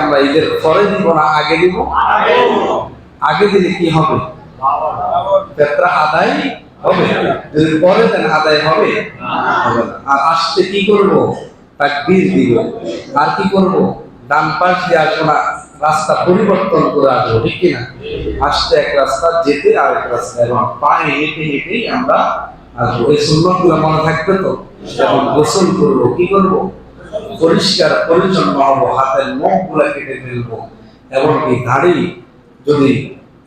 আমরা ঈদের পরে দিব না, আগে দিব? আগে দিলে কি হবে? ফেতরা আদায় হবে? যদি পরে দেন, আদায় হবে? আর আসতে কি করব? তাকবীর দিব। আর কি করব? ডান পাশ দিয়ে আসব না রাস্তা পরিবর্তন করে আসব, ঠিক কিনা? আসতে এক রাস্তা, যেতে আর এক রাস্তা, এবং পায়ে হেঁটে হেঁটেই আমরা আসব। এই সুন্নতগুলো মনে থাকবে তো? যেমন গোসল করব, কি করব? পরিষ্কার পরিচ্ছন্ন হব হাতের নখগুলা কেটে ফেলব। এমনকি দাড়ি যদি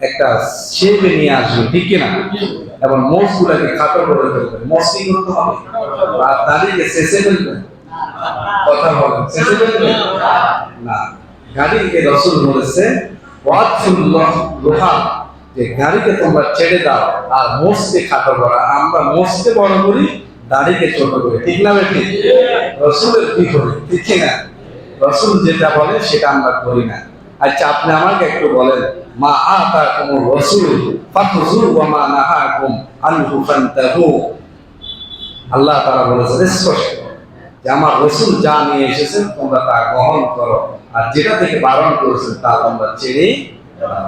একটা শেপে নিয়ে আসবে, ঠিক কিনা? এবং মোষ গুলাকে খাটো করে ফেলবে। মোষ কি করতে হবে। আর দাড়িকে শেষে ফেলবে। কথা বলেন, শেষে ফেলবে? না। গাড়িকে রসুল বলেছে লোহা যে গাড়িকে তোমরা ছেড়ে দাও আর মোষকে খাটো করা আমরা মোষকে বড় করি দাড়িকে ছোট করি, ঠিক না রসুলের কি করি? ঠিক না। রসুল যেটা বলে, সেটা আমরা করি না। আচ্ছা আপনি আমাকে একটু বলেন, মা রসুল ওয়া মা নাহাকুম আল্লাহ তাআলা বলেছেন, স্পষ্ট যে আমার রসুল যা নিয়ে এসেছেন, তোমরা তা গ্রহণ করো। আর যেটা থেকে বারণ করেছেন, তা তোমরা ছেড়ে দাও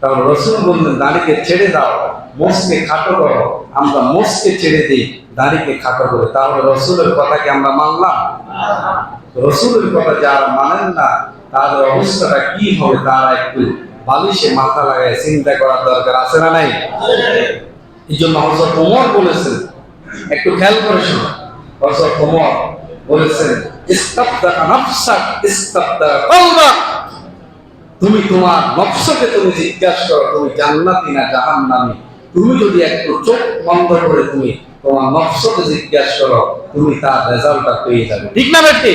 তাহলে রসুল বললেন, দাড়িকে ছেড়ে দাও মোষকে খাটো করো। আমরা মোষকে ছেড়ে দিই, দাড়িকে খাটো করে। তাহলে রসুলের কথাকে আমরা মানলাম। রসুলের কথা যারা মানেন না, তাদের অবস্থাটা কি হবে তারা একটু বালিশে মাথা লাগায় চিন্তা করার দরকার আছে না নাই? এই জন্য হজরত ওমর বলেছেন, একটু খেয়াল করে শুনো। হজরত ওমর বলেছেন নাফসাক তুমি তোমার নকশাকে তুমি জিজ্ঞাসা করো, তুমি জান্নাতি না জাহান নামি তুমি যদি একটু চোখ বন্ধ করে তুমি তোমার নকশাকে জিজ্ঞাসা করো, তুমি তার রেজাল্টটা পেয়ে যাবে। ঠিক না বেটি?